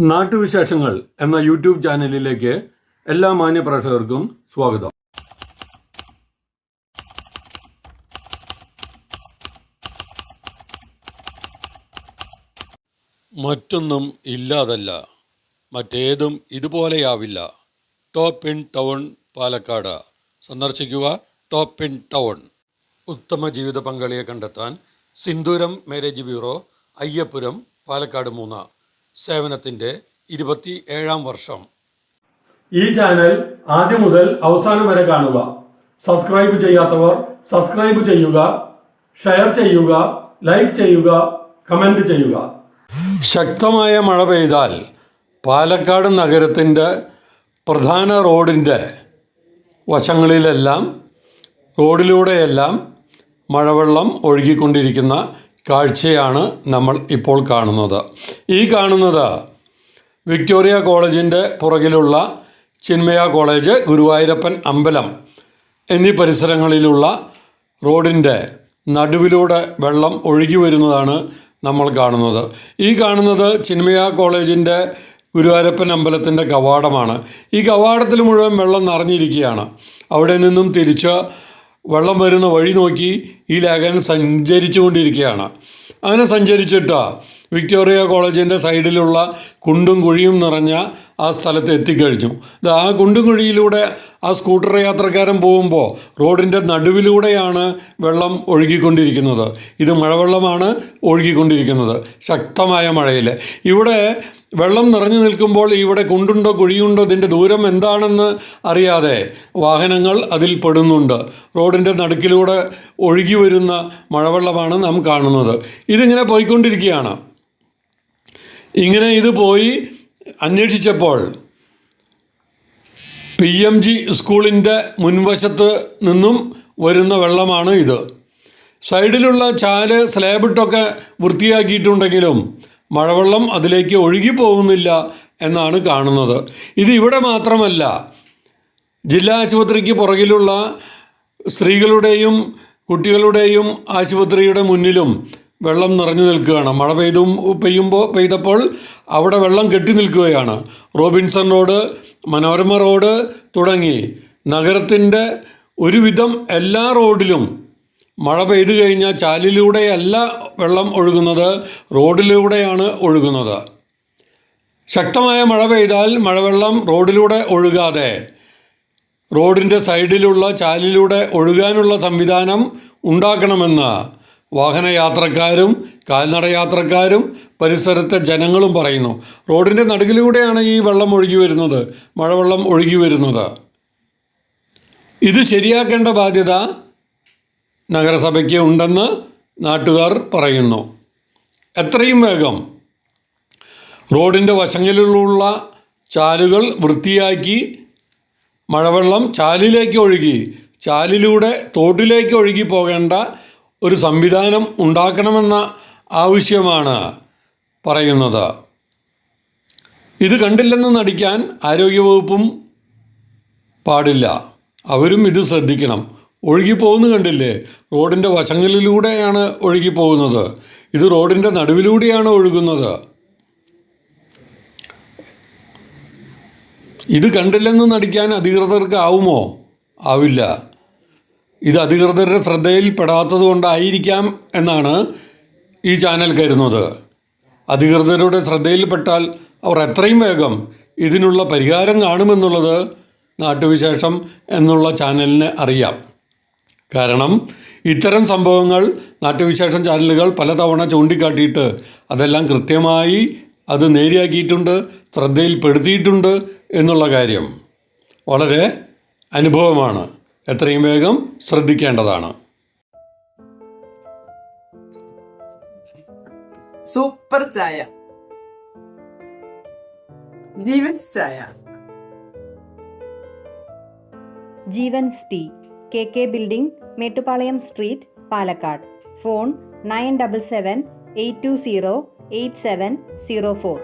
നാട്ടുവിശേഷങ്ങൾ എന്ന യൂട്യൂബ് ചാനലിലേക്ക് എല്ലാ മാന്യപ്രേക്ഷകർക്കും സ്വാഗതം. മറ്റൊന്നും ഇല്ലാതല്ല മറ്റേതും ഇതുപോലെയാവില്ല. Top in town Palakkad. സന്ദർശിക്കുക ടോപ്പ് ഇൻ ടൗൺ. ഉത്തമ ജീവിത പങ്കാളിയെ കണ്ടെത്താൻ സിന്ദൂരം മാരേജ് ബ്യൂറോ അയ്യപ്പുരം പാലക്കാട് മൂന്ന് സേവനത്തിന്റെ ഇരുപത്തി ഏഴാം വർഷം. ഈ ചാനൽ ആദ്യം മുതൽ അവസാനം വരെ കാണുക. സബ്സ്ക്രൈബ് ചെയ്യാത്തവർ സബ്സ്ക്രൈബ് ചെയ്യുക ഷെയർ ചെയ്യുക ലൈക്ക് ചെയ്യുക കമന്റ് ചെയ്യുക. ശക്തമായ മഴ പെയ്താൽ പാലക്കാട് നഗരത്തിന്റെ പ്രധാന റോഡിന്റെ വശങ്ങളിലെല്ലാം റോഡിലൂടെയെല്ലാം മഴവെള്ളം ഒഴുകിക്കൊണ്ടിരിക്കുന്ന കാഴ്ചയാണ് നമ്മൾ ഇപ്പോൾ കാണുന്നത്. ഈ കാണുന്നത് വിക്ടോറിയ കോളേജിന്റെ പുറകിലുള്ള ചിന്മയ കോളേജ് ഗുരുവായൂരപ്പൻ അമ്പലം എന്നീ പരിസരങ്ങളിലുള്ള റോഡിന്റെ നടുവിലൂടെ വെള്ളം ഒഴുകി വരുന്നതാണ് നമ്മൾ കാണുന്നത്. ഈ കാണുന്നത് ചിന്മയ കോളേജിന്റെ ഗുരുവായൂരപ്പൻ അമ്പലത്തിന്റെ കവാടമാണ്. ഈ കവാടത്തിൽ മുഴുവൻ വെള്ളം നിറഞ്ഞിരിക്കുകയാണ്. അവിടെ നിന്നും തിരിച്ച് വെള്ളം വരുന്ന വഴി നോക്കി ഈ ലേഖകൻ സഞ്ചരിച്ചുകൊണ്ടിരിക്കുകയാണ്. അങ്ങനെ സഞ്ചരിച്ചിട്ടാ വിക്ടോറിയ കോളേജിന്റെ സൈഡിലുള്ള കുണ്ടും കുഴിയും നിറഞ്ഞ ആ സ്ഥലത്ത് എത്തിക്കഴിഞ്ഞു. ഇത് ആ കുണ്ടും കുഴിയിലൂടെ ആ സ്കൂട്ടർ യാത്രക്കാരൻ പോകുമ്പോൾ റോഡിന്റെ നടുവിലൂടെയാണ് വെള്ളം ഒഴുകിക്കൊണ്ടിരിക്കുന്നത്. ഇത് മഴവെള്ളമാണ് ഒഴുകിക്കൊണ്ടിരിക്കുന്നത്. ശക്തമായ മഴയിൽ ഇവിടെ വെള്ളം നിറഞ്ഞു നിൽക്കുമ്പോൾ ഇവിടെ കുണ്ടുണ്ടോ കുഴിയുണ്ടോ ഇതിന്റെ ദൂരം എന്താണെന്ന് അറിയാതെ വാഹനങ്ങൾ അതിൽ പെടുന്നുണ്ട്. റോഡിന്റെ നടുക്കിലൂടെ ഒഴുകി വരുന്ന മഴവെള്ളമാണ് നാം കാണുന്നത്. ഇതിങ്ങനെ പോയിക്കൊണ്ടിരിക്കുകയാണ്. ഇങ്ങനെ ഇത് പോയി അന്വേഷിച്ചപ്പോൾ പി എം ജി സ്കൂളിന്റെ മുൻവശത്ത് നിന്നും വരുന്ന വെള്ളമാണ് ഇത്. സൈഡിലുള്ള ചാൽ സ്ലാബിട്ടൊക്കെ വൃത്തിയാക്കിയിട്ടുണ്ടെങ്കിലും മഴവെള്ളം അതിലേക്ക് ഒഴുകി പോകുന്നില്ല എന്നാണ് കാണുന്നത്. ഇത് ഇവിടെ മാത്രമല്ല ജില്ലാ ആശുപത്രിക്ക് പുറകിലുള്ള സ്ത്രീകളുടെയും കുട്ടികളുടെയും ആശുപത്രിയുടെ മുന്നിലും വെള്ളം നിറഞ്ഞു നിൽക്കുകയാണ്. മഴ പെയ്തും പെയ്യുമ്പോൾ പെയ്തപ്പോൾ അവിടെ വെള്ളം കെട്ടി നിൽക്കുകയാണ്. റോബിൻസൺ റോഡ് മനോരമ റോഡ് തുടങ്ങി. നഗരത്തിന്റെ ഒരുവിധം എല്ലാ റോഡിലും മഴ പെയ്തു കഴിഞ്ഞാൽ ചാലിലൂടെയല്ല വെള്ളം ഒഴുകുന്നത് റോഡിലൂടെയാണ് ഒഴുകുന്നത്. ശക്തമായ മഴ പെയ്താൽ മഴവെള്ളം റോഡിലൂടെ ഒഴുകാതെ റോഡിന്റെ സൈഡിലുള്ള ചാലിലൂടെ ഒഴുകാനുള്ള സംവിധാനം ഉണ്ടാക്കണമെന്ന് വാഹനയാത്രക്കാരും കാൽനടയാത്രക്കാരും പരിസരത്തെ ജനങ്ങളും പറയുന്നു. റോഡിന്റെ നടുകിലൂടെയാണ് ഈ വെള്ളം ഒഴുകി വരുന്നത് മഴവെള്ളം ഒഴുകി വരുന്നത്. ഇത് ശരിയാക്കേണ്ട ബാധ്യത നഗരസഭയ്ക്ക് ഉണ്ടെന്ന് നാട്ടുകാർ പറയുന്നു. എത്രയും വേഗം റോഡിന്റെ വശങ്ങളിലുള്ള ചാലുകൾ വൃത്തിയാക്കി മഴവെള്ളം ചാലിലേക്ക് ഒഴുകി ചാലിലൂടെ തോട്ടിലേക്ക് ഒഴുകി പോകേണ്ട ഒരു സംവിധാനം ഉണ്ടാക്കണമെന്ന ആവശ്യമാണ് പറയുന്നത്. ഇത് കണ്ടില്ലെന്ന് നടിക്കാൻ ആരോഗ്യവകുപ്പും പാടില്ല. അവരും ഇത് ശ്രദ്ധിക്കണം. ഒഴുകി പോകുന്ന കണ്ടില്ലേ? റോഡിന്റെ വശങ്ങളിലൂടെയാണ് ഒഴുകി പോകുന്നത് ഇത് റോഡിന്റെ നടുവിലൂടെയാണ് ഒഴുകുന്നത്. ഇത് കണ്ടില്ലെന്ന് നടിക്കാൻ അധികൃതർക്ക് ആവുമോ? ആവില്ല. ഇത് അധികൃതരുടെ ശ്രദ്ധയിൽപ്പെടാത്തത് കൊണ്ടായിരിക്കാം എന്നാണ് ഈ ചാനൽ കരുതുന്നത്. അധികൃതരുടെ ശ്രദ്ധയിൽപ്പെട്ടാൽ അവർ എത്രയും വേഗം ഇതിനുള്ള പരിഹാരം കാണുമെന്നുള്ളത് നാട്ടുവിശേഷം എന്നുള്ള ചാനലിന് അറിയാം. കാരണം ഇത്തരം സംഭവങ്ങൾ നാട്ടുവിശേഷം ചാനലുകൾ പലതവണ ചൂണ്ടിക്കാട്ടിയിട്ട് അതെല്ലാം കൃത്യമായി അത് നേരിയാക്കിയിട്ടുണ്ട് ശ്രദ്ധയിൽപ്പെടുത്തിയിട്ടുണ്ട് എന്നുള്ള കാര്യം വളരെ അനുഭവമാണ്. എത്രയും വേഗം ശ്രദ്ധിക്കേണ്ടതാണ്. സൂപ്പർ ചായ. ജീവൻസ് ചായ. Jeevan's tea. K K building Mettupalayam street Palakkad. Phone nine double seven eight two zero eight seven zero four.